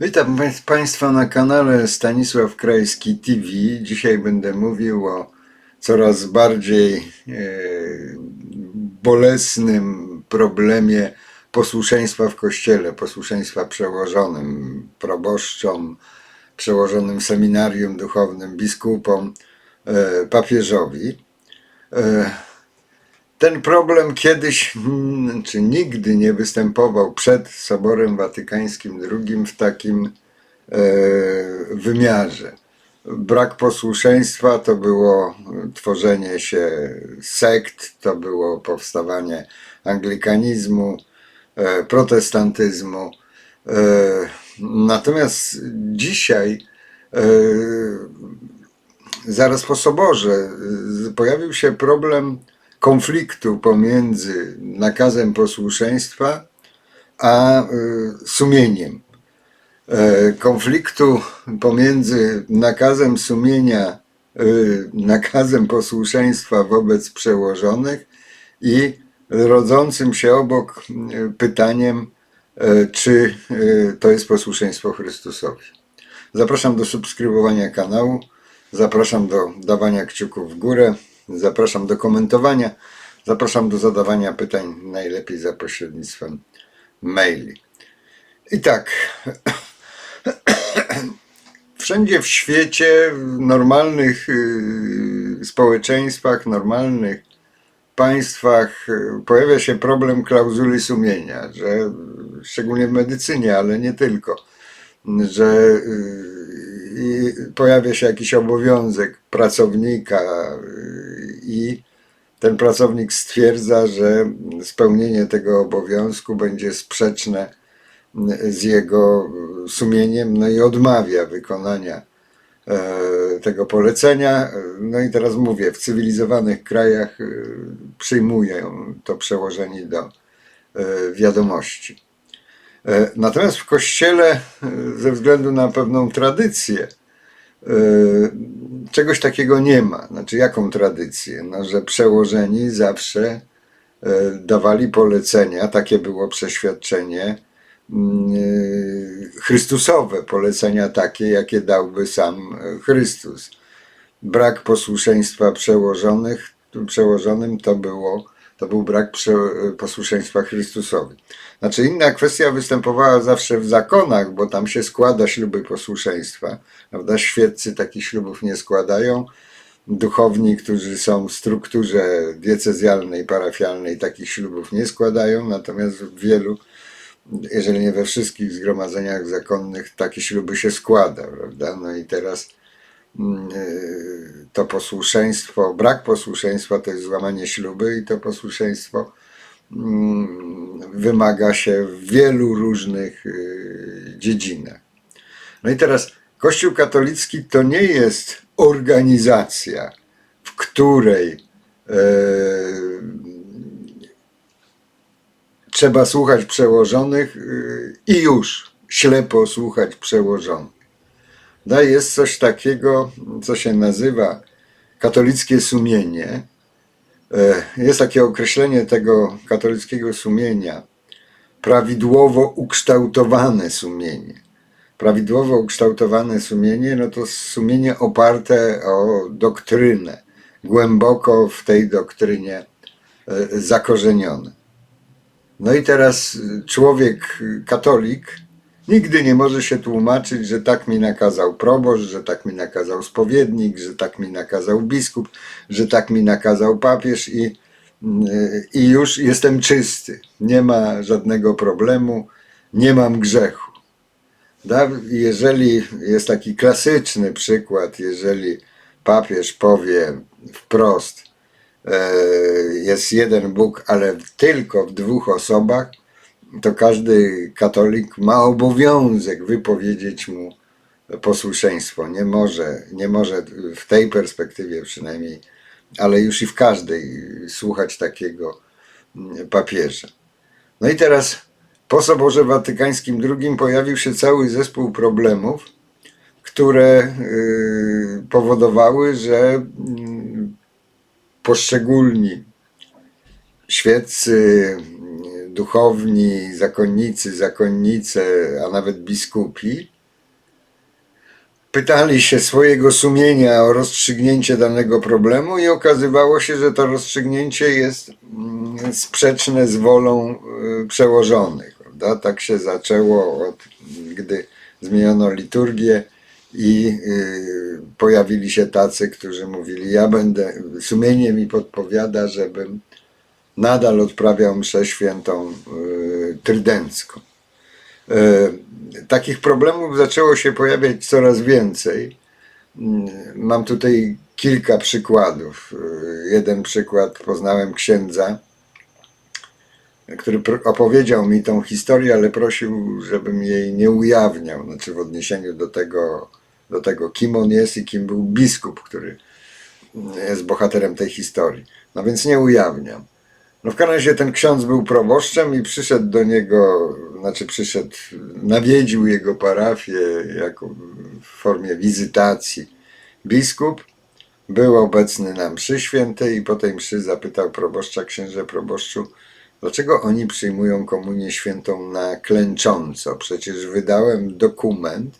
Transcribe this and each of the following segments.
Witam pań- Państwa na kanale Stanisław Krajski TV. Dzisiaj będę mówił o coraz bardziej e, bolesnym problemie posłuszeństwa w Kościele, posłuszeństwa przełożonym proboszczom, przełożonym seminarium duchownym, biskupom, e, papieżowi. Ten problem kiedyś, mm, czy nigdy nie występował przed Soborem Watykańskim II w takim e, wymiarze. Brak posłuszeństwa to było tworzenie się sekt, to było powstawanie anglikanizmu, e, protestantyzmu. E, natomiast dzisiaj, zaraz po Soborze, pojawił się problem konfliktu pomiędzy nakazem posłuszeństwa a y, sumieniem. E, Konfliktu pomiędzy nakazem sumienia, y, nakazem posłuszeństwa wobec przełożonych i rodzącym się obok y, pytaniem, e, czy to jest posłuszeństwo Chrystusowi. Zapraszam do subskrybowania kanału, zapraszam do dawania kciuków w górę, zapraszam do komentowania, zapraszam do zadawania pytań, najlepiej za pośrednictwem maili. I tak, wszędzie w świecie, w normalnych y, społeczeństwach, normalnych państwach y, pojawia się problem klauzuli sumienia, że szczególnie w medycynie, ale nie tylko, że y, pojawia się jakiś obowiązek pracownika y, i ten pracownik stwierdza, że spełnienie tego obowiązku będzie sprzeczne z jego sumieniem, no i odmawia wykonania e, tego polecenia. No i teraz mówię, w cywilizowanych krajach e, przyjmują to przełożenie do wiadomości. E, Natomiast w kościele, e, ze względu na pewną tradycję, e, czegoś takiego nie ma. Znaczy, jaką tradycję? No, że przełożeni zawsze dawali polecenia, takie było przeświadczenie mm, Chrystusowe, polecenia takie, jakie dałby sam Chrystus. Brak posłuszeństwa przełożonych, przełożonym to było to był brak prze, posłuszeństwa Chrystusowi. Znaczy inna kwestia występowała zawsze w zakonach, bo tam się składa śluby posłuszeństwa, prawda? Świeccy takich ślubów nie składają. Duchowni, którzy są w strukturze diecezjalnej, parafialnej, takich ślubów nie składają, natomiast w wielu, jeżeli nie we wszystkich zgromadzeniach zakonnych, takie śluby się składa, prawda? No i teraz y, to posłuszeństwo, brak posłuszeństwa to jest złamanie śluby i to posłuszeństwo mm, wymaga się w wielu różnych y, dziedzinach. No i teraz Kościół katolicki to nie jest organizacja, w której e, trzeba słuchać przełożonych i już ślepo słuchać przełożonych. No, jest coś takiego, co się nazywa katolickie sumienie. E, Jest takie określenie tego katolickiego sumienia, prawidłowo ukształtowane sumienie. Prawidłowo ukształtowane sumienie, no to sumienie oparte o doktrynę, głęboko w tej doktrynie e, zakorzenione. No i teraz człowiek, katolik, nigdy nie może się tłumaczyć, że tak mi nakazał proboszcz, że tak mi nakazał spowiednik, że tak mi nakazał biskup, że tak mi nakazał papież i, i już jestem czysty. Nie ma żadnego problemu, nie mam grzechu. Jeżeli jest taki klasyczny przykład, jeżeli papież powie wprost, e, jest jeden Bóg, ale tylko w dwóch osobach, to każdy katolik ma obowiązek wypowiedzieć mu posłuszeństwo. Nie może, nie może w tej perspektywie przynajmniej, ale już i w każdej słuchać takiego mm, papieża. No i teraz po Soborze Watykańskim II pojawił się cały zespół problemów, które y, powodowały, że mm, poszczególni świeccy, duchowni, zakonnicy, zakonnice, a nawet biskupi pytali się swojego sumienia o rozstrzygnięcie danego problemu i okazywało się, że to rozstrzygnięcie jest mm, sprzeczne z wolą y, przełożonych. Prawda? Tak się zaczęło, od, gdy zmieniono liturgię i y, pojawili się tacy, którzy mówili, ja będę, sumienie mi podpowiada, żebym nadal odprawiał mszę świętą y, trydencką. Y, Takich problemów zaczęło się pojawiać coraz więcej. Mm, Mam tutaj kilka przykładów. Y, Jeden przykład poznałem księdza, który opowiedział mi tą historię, ale prosił, żebym jej nie ujawniał, znaczy w odniesieniu do tego, do tego kim on jest i kim był biskup, który jest bohaterem tej historii. No więc nie ujawniam. No w każdym razie ten ksiądz był proboszczem i przyszedł do niego, znaczy przyszedł, nawiedził jego parafię jako w formie wizytacji. Biskup był obecny na mszy świętej i po tej mszy zapytał proboszcza, księże proboszczu, dlaczego oni przyjmują komunię świętą na klęcząco? Przecież wydałem dokument,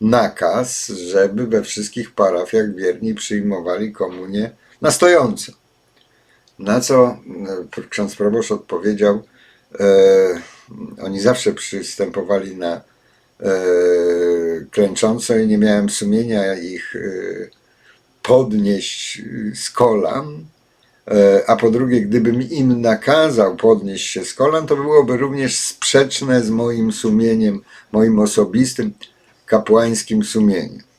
nakaz, żeby we wszystkich parafiach wierni przyjmowali komunię na stojąco. Na co e, ksiądz proboszcz odpowiedział, e, oni zawsze przystępowali na e, klęcząco i nie miałem sumienia ich e, podnieść z kolan, e, a po drugie, gdybym im nakazał podnieść się z kolan, to byłoby również sprzeczne z moim sumieniem, moim osobistym, kapłańskim sumieniem.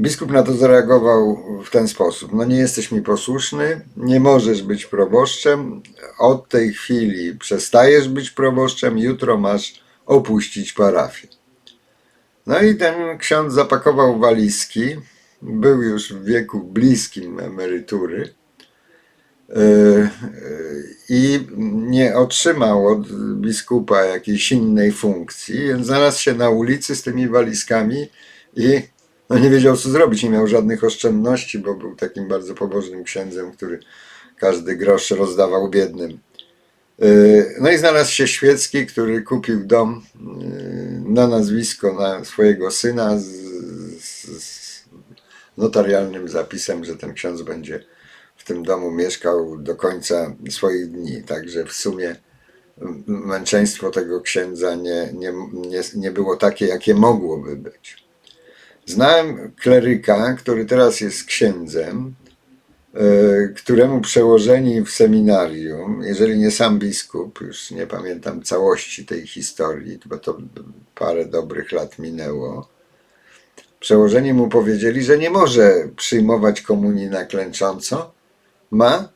Biskup na to zareagował w ten sposób. No nie jesteś mi posłuszny, nie możesz być proboszczem, od tej chwili przestajesz być proboszczem, jutro masz opuścić parafię. No i ten ksiądz zapakował walizki, był już w wieku bliskim emerytury yy, yy, i nie otrzymał od biskupa jakiejś innej funkcji, więc znalazł się na ulicy z tymi walizkami i no nie wiedział co zrobić, nie miał żadnych oszczędności, bo był takim bardzo pobożnym księdzem, który każdy grosz rozdawał biednym. Yy, No i znalazł się świecki, który kupił dom yy, na nazwisko na swojego syna z, z, notarialnym zapisem, że ten ksiądz będzie w tym domu mieszkał do końca swoich dni. Także w sumie męczeństwo tego księdza nie, nie, nie, nie było takie, jakie mogłoby być. Znałem kleryka, który teraz jest księdzem, e, któremu przełożeni w seminarium, jeżeli nie sam biskup, już nie pamiętam całości tej historii, bo to parę dobrych lat minęło, przełożeni mu powiedzieli, że nie może przyjmować komunii na klęcząco, ma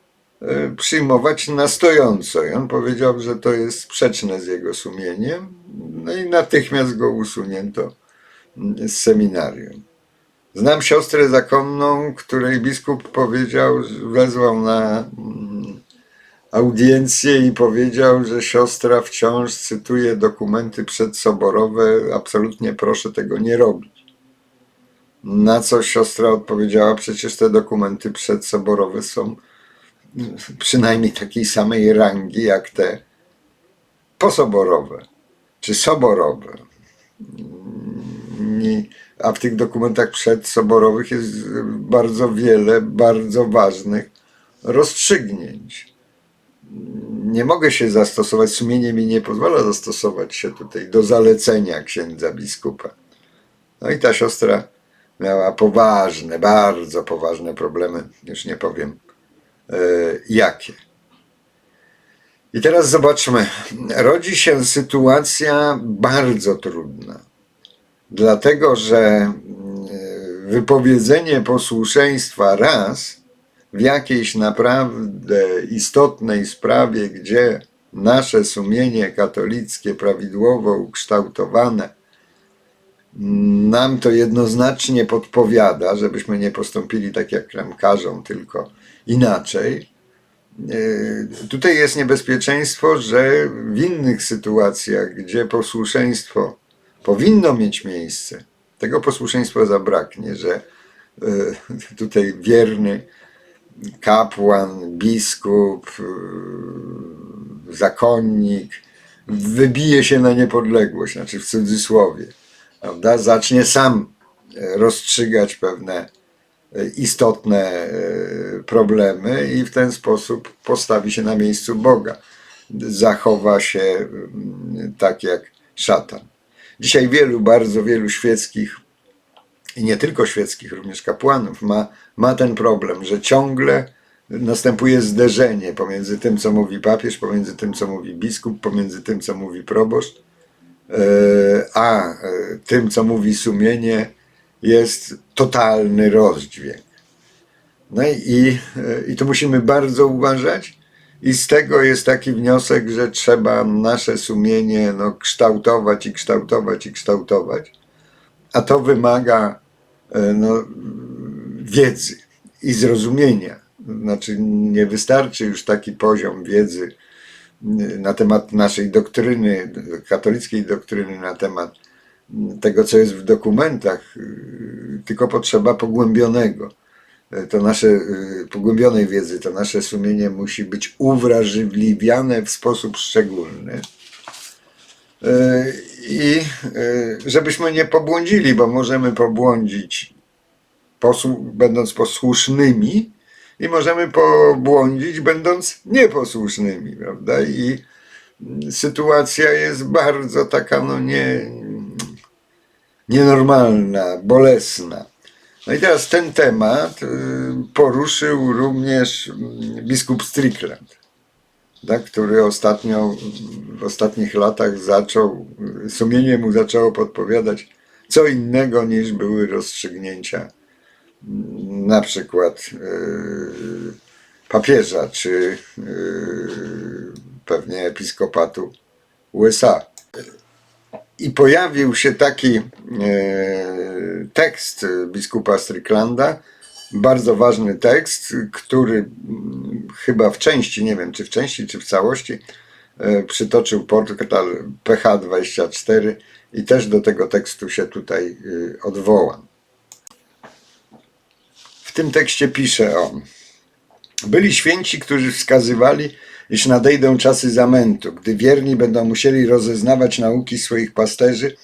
e, przyjmować na stojąco. I on powiedział, że to jest sprzeczne z jego sumieniem, no i natychmiast go usunięto z seminarium. Znam siostrę zakonną, której biskup powiedział, wezwał na mm, audiencję i powiedział, że siostra wciąż cytuje dokumenty przedsoborowe. Absolutnie proszę tego nie robić. Na co siostra odpowiedziała, przecież te dokumenty przedsoborowe są przynajmniej takiej samej rangi jak te posoborowe czy soborowe. A w tych dokumentach przedsoborowych jest bardzo wiele bardzo ważnych rozstrzygnięć. Nie mogę się zastosować, sumienie mi nie pozwala zastosować się tutaj do zalecenia księdza biskupa. No i ta siostra miała poważne, bardzo poważne problemy, już nie powiem e, jakie. I teraz zobaczmy, rodzi się sytuacja bardzo trudna dlatego że mm, wypowiedzenie posłuszeństwa raz w jakiejś naprawdę istotnej sprawie, gdzie nasze sumienie katolickie prawidłowo ukształtowane nam to jednoznacznie podpowiada, żebyśmy nie postąpili tak jak każą, tylko inaczej. Yy, Tutaj jest niebezpieczeństwo, że w innych sytuacjach, gdzie posłuszeństwo powinno mieć miejsce, tego posłuszeństwa zabraknie, że yy, tutaj wierny kapłan, biskup, yy, zakonnik wybije się na niepodległość, znaczy w cudzysłowie, prawda? zacznie sam e, rozstrzygać pewne e, istotne e, problemy i w ten sposób postawi się na miejscu Boga. Zachowa się tak jak szatan. Dzisiaj wielu, bardzo wielu świeckich i nie tylko świeckich, również kapłanów ma, ma ten problem, że ciągle następuje zderzenie pomiędzy tym, co mówi papież, pomiędzy tym, co mówi biskup, pomiędzy tym, co mówi proboszcz, e, a e, tym, co mówi sumienie, jest totalny rozdźwięk. No i, e, i tu musimy bardzo uważać. I z tego jest taki wniosek, że trzeba nasze sumienie no, kształtować i kształtować i kształtować. A to wymaga e, no, wiedzy i zrozumienia. Znaczy, nie wystarczy już taki poziom wiedzy y, na temat naszej doktryny, katolickiej doktryny, na temat tego, co jest w dokumentach, y, tylko potrzeba pogłębionego. Y, To nasze y, pogłębionej wiedzy, to nasze sumienie musi być uwrażliwiane w sposób szczególny. Y, I żebyśmy nie pobłądzili, bo możemy pobłądzić będąc posłusznymi i możemy pobłądzić będąc nieposłusznymi, prawda? I sytuacja jest bardzo taka, no nie, nienormalna, bolesna. No i teraz ten temat y, poruszył również mm, biskup Strickland, tak, który ostatnio, w ostatnich latach zaczął, y, sumienie mu zaczęło podpowiadać co innego niż były rozstrzygnięcia mm, na przykład y, papieża, czy pewnie episkopatu USA. I pojawił się taki e, tekst biskupa Stricklanda, bardzo ważny tekst, który mm, chyba w części, nie wiem czy w części, czy w całości, e, przytoczył portal PH24 i też do tego tekstu się tutaj y, odwołam. W tym tekście pisze on. Byli święci, którzy wskazywali, iż nadejdą czasy zamętu, gdy wierni będą musieli rozeznawać nauki swoich pasterzy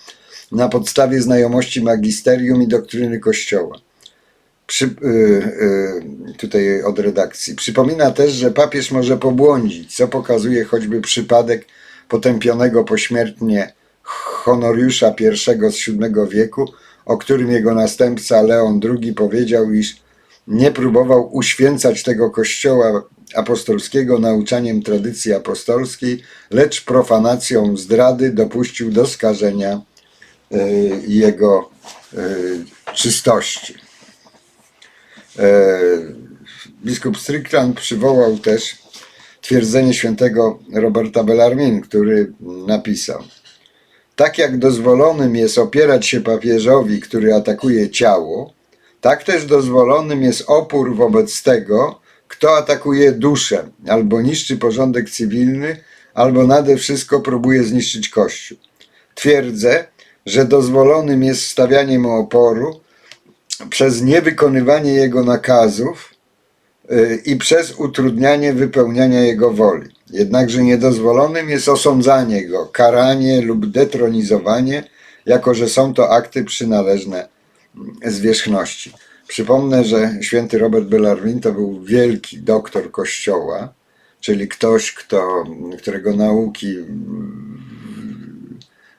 na podstawie znajomości magisterium i doktryny Kościoła. Przy, y, y, tutaj od redakcji. Przypomina też, że papież może pobłądzić, co pokazuje choćby przypadek potępionego pośmiertnie Honoriusza I z VII wieku, o którym jego następca Leon II powiedział, iż nie próbował uświęcać tego kościoła apostolskiego nauczaniem tradycji apostolskiej, lecz profanacją zdrady dopuścił do skażenia y, jego y, czystości. E, Biskup Strickland przywołał też twierdzenie świętego Roberta Bellarmine, który napisał tak jak dozwolonym jest opierać się papieżowi, który atakuje ciało, tak też dozwolonym jest opór wobec tego, kto atakuje duszę, albo niszczy porządek cywilny, albo nade wszystko próbuje zniszczyć Kościół. Twierdzę, że dozwolonym jest stawianie mu oporu przez niewykonywanie jego nakazów y, i przez utrudnianie wypełniania jego woli. Jednakże niedozwolonym jest osądzanie go, karanie lub detronizowanie, jako że są to akty przynależne zwierzchności. Przypomnę, że święty Robert Bellarmine to był wielki doktor Kościoła, czyli ktoś, kto, którego nauki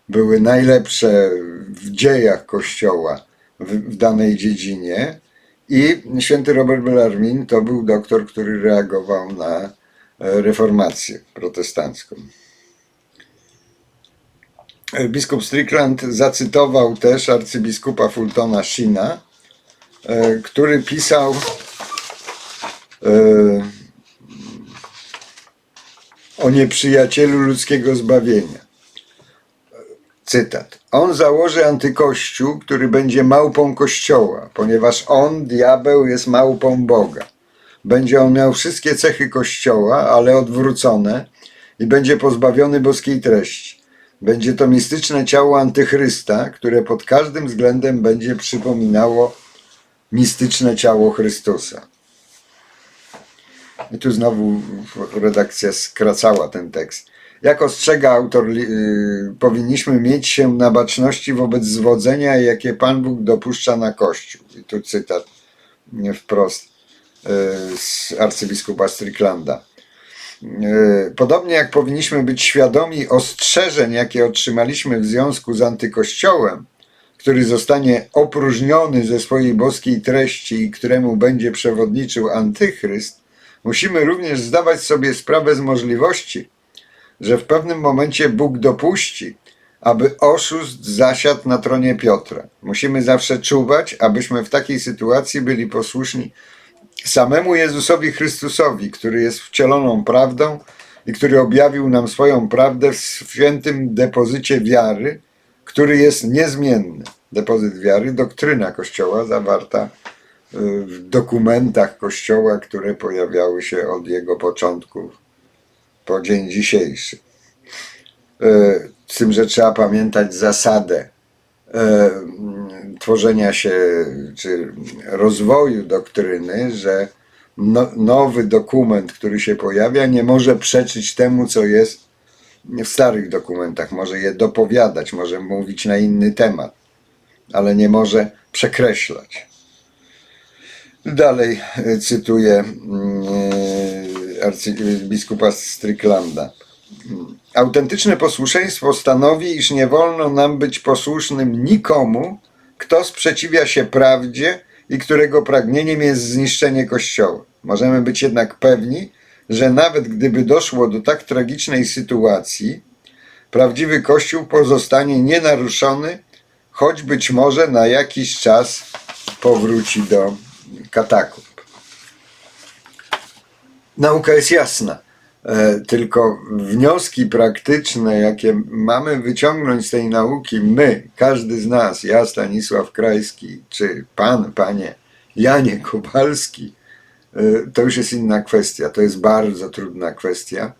były najlepsze w dziejach Kościoła w, w danej dziedzinie. I święty Robert Bellarmine to był doktor, który reagował na e, reformację protestancką. Biskup Strickland zacytował też arcybiskupa Fultona Sheena, e, który pisał e, o nieprzyjacielu ludzkiego zbawienia. Cytat. On założy antykościół, który będzie małpą kościoła, ponieważ on, diabeł, jest małpą Boga. Będzie on miał wszystkie cechy kościoła, ale odwrócone i będzie pozbawiony boskiej treści. Będzie to mistyczne ciało antychrysta, które pod każdym względem będzie przypominało mistyczne ciało Chrystusa. I tu znowu redakcja skracała ten tekst. Jak ostrzega autor, li- y, powinniśmy mieć się na baczności wobec zwodzenia, jakie Pan Bóg dopuszcza na Kościół. I tu cytat wprost y, z arcybiskupa Stricklanda. Y, Podobnie jak powinniśmy być świadomi ostrzeżeń, jakie otrzymaliśmy w związku z antykościołem, który zostanie opróżniony ze swojej boskiej treści i któremu będzie przewodniczył antychryst, musimy również zdawać sobie sprawę z możliwości, że w pewnym momencie Bóg dopuści, aby oszust zasiadł na tronie Piotra. Musimy zawsze czuwać, abyśmy w takiej sytuacji byli posłuszni samemu Jezusowi Chrystusowi, który jest wcieloną prawdą i który objawił nam swoją prawdę w świętym depozycie wiary, który jest niezmienny. Depozyt wiary, doktryna Kościoła zawarta y, w dokumentach Kościoła, które pojawiały się od jego początków po dzień dzisiejszy. Y, Z tym, że trzeba pamiętać zasadę tworzenia się czy rozwoju doktryny, że no, nowy dokument, który się pojawia, nie może przeczyć temu, co jest w starych dokumentach. Może je dopowiadać, może mówić na inny temat, ale nie może przekreślać. Dalej e, cytuję mm, e, arcybiskupa Stricklanda. Autentyczne posłuszeństwo stanowi, iż nie wolno nam być posłusznym nikomu, kto sprzeciwia się prawdzie i którego pragnieniem jest zniszczenie Kościoła. Możemy być jednak pewni, że nawet gdyby doszło do tak tragicznej sytuacji, prawdziwy Kościół pozostanie nienaruszony, choć być może na jakiś czas powróci do katakumb. Nauka jest jasna. E, Tylko wnioski praktyczne, jakie mamy wyciągnąć z tej nauki, my, każdy z nas, ja Stanisław Krajski, czy pan, panie Janie Kowalski, e, to już jest inna kwestia. To jest bardzo trudna kwestia.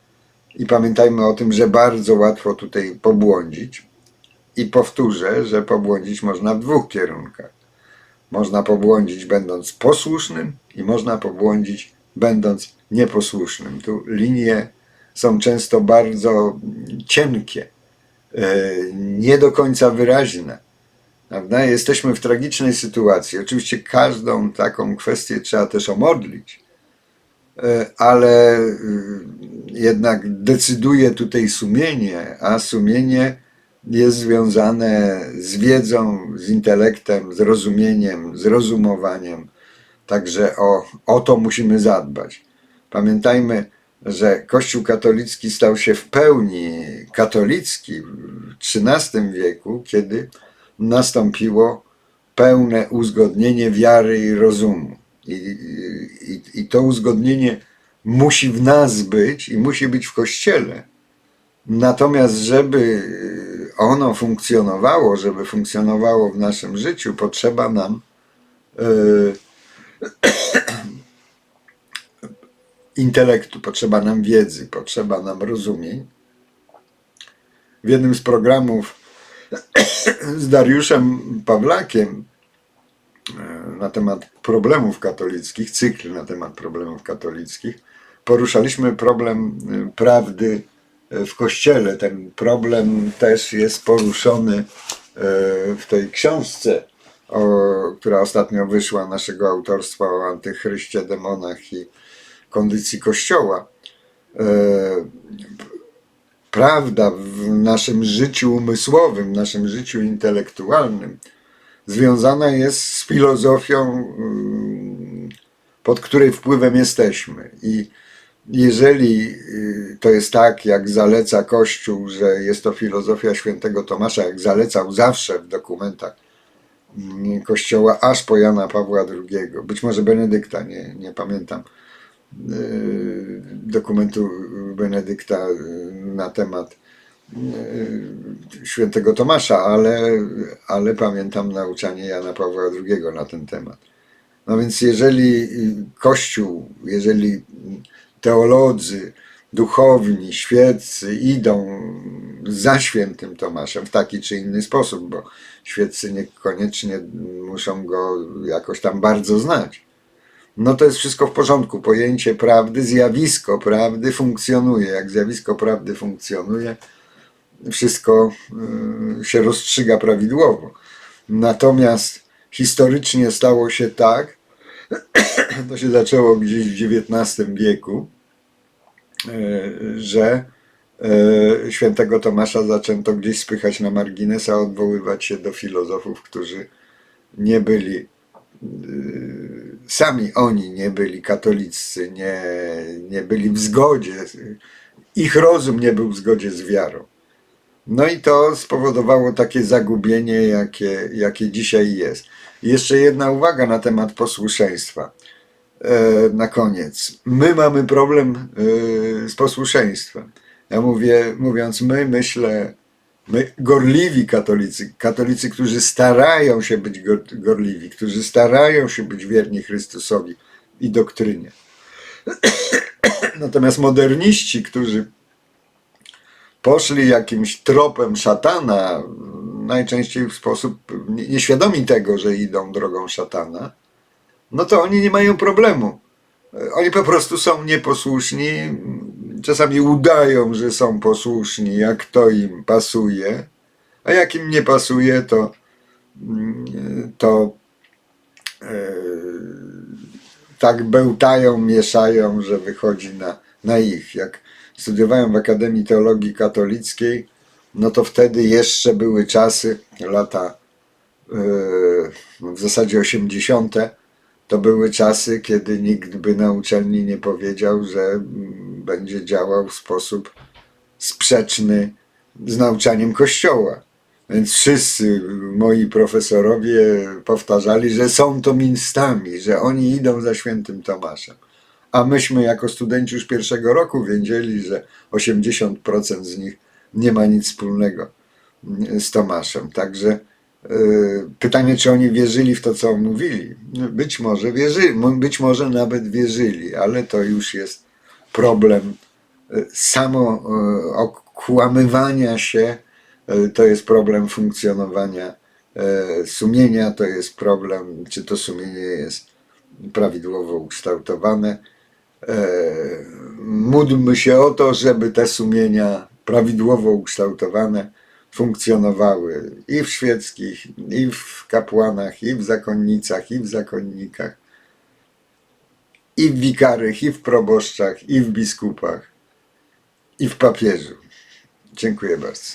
I pamiętajmy o tym, że bardzo łatwo tutaj pobłądzić. I powtórzę, że pobłądzić można w dwóch kierunkach. Można pobłądzić będąc posłusznym i można pobłądzić będąc nieposłusznym. Tu linie są często bardzo cienkie, e, nie do końca wyraźne. Prawda? Jesteśmy w tragicznej sytuacji. Oczywiście każdą taką kwestię trzeba też omodlić, e, ale y, jednak decyduje tutaj sumienie, a sumienie jest związane z wiedzą, z intelektem, z rozumieniem, z rozumowaniem. Także o, o to musimy zadbać. Pamiętajmy, że Kościół katolicki stał się w pełni katolicki w XIII wieku, kiedy nastąpiło pełne uzgodnienie wiary i rozumu. I, i, I to uzgodnienie musi w nas być i musi być w Kościele. Natomiast, żeby ono funkcjonowało, żeby funkcjonowało w naszym życiu, potrzeba nam yy, intelektu, potrzeba nam wiedzy, potrzeba nam rozumień. W jednym z programów z Dariuszem Pawlakiem e, na temat problemów katolickich, cykl na temat problemów katolickich, poruszaliśmy problem e, prawdy e, w Kościele. Ten problem też jest poruszony w tej książce, która ostatnio wyszła, naszego autorstwa o antychryście, demonach i kondycji Kościoła. E, Prawda w naszym życiu umysłowym, w naszym życiu intelektualnym związana jest z filozofią, mm, pod której wpływem jesteśmy. I jeżeli y, to jest tak, jak zaleca Kościół, że jest to filozofia świętego Tomasza, jak zalecał zawsze w dokumentach mm, Kościoła, aż po Jana Pawła II, być może Benedykta, nie, nie pamiętam y, dokumentu Benedykta y, na temat y, świętego Tomasza, ale, ale pamiętam nauczanie Jana Pawła II na ten temat. No więc jeżeli Kościół, jeżeli teolodzy, duchowni, świeccy idą za świętym Tomaszem w taki czy inny sposób, bo świeccy niekoniecznie muszą go jakoś tam bardzo znać, no to jest wszystko w porządku. Pojęcie prawdy, zjawisko prawdy funkcjonuje. Jak zjawisko prawdy funkcjonuje, wszystko y, się rozstrzyga prawidłowo. Natomiast historycznie stało się tak, to się zaczęło gdzieś w XIX wieku, y, że y, świętego Tomasza zaczęto gdzieś spychać na margines, a odwoływać się do filozofów, którzy nie byli sami oni nie byli katolicy, nie, nie byli w zgodzie, ich rozum nie był w zgodzie z wiarą. No i to spowodowało takie zagubienie, jakie, jakie dzisiaj jest. Jeszcze jedna uwaga na temat posłuszeństwa. E, na koniec. My mamy problem e, z posłuszeństwem. Ja mówię, mówiąc my, myślę, my gorliwi katolicy, katolicy, którzy starają się być gor- gorliwi, którzy starają się być wierni Chrystusowi i doktrynie. Natomiast moderniści, którzy poszli jakimś tropem szatana, najczęściej w sposób nie- nieświadomi tego, że idą drogą szatana, no to oni nie mają problemu. Oni po prostu są nieposłuszni, czasami udają, że są posłuszni, jak to im pasuje, a jak im nie pasuje, to, mm, to e, tak bełtają, mieszają, że wychodzi na, na ich. Jak studiowałem w Akademii Teologii Katolickiej, no to wtedy jeszcze były czasy, lata e, w zasadzie 80. To były czasy, kiedy nikt by na uczelni nie powiedział, że mm, będzie działał w sposób sprzeczny z nauczaniem Kościoła. Więc wszyscy moi profesorowie powtarzali, że są to ministami, że oni idą za świętym Tomaszem. A myśmy jako studenci już pierwszego roku wiedzieli, że 80% z nich nie ma nic wspólnego z Tomaszem. Także y, pytanie, czy oni wierzyli w to, co mówili. Być może wierzyli, być może nawet wierzyli, ale to już jest problem y, samo y, okłamywania się, y, to jest problem funkcjonowania sumienia, to jest problem, czy to sumienie jest prawidłowo ukształtowane. Módlmy się o to, żeby te sumienia prawidłowo ukształtowane funkcjonowały i w świeckich, i w kapłanach, i w zakonnicach, i w zakonnikach, i w wikarych, i w proboszczach, i w biskupach, i w papieżu. Dziękuję bardzo.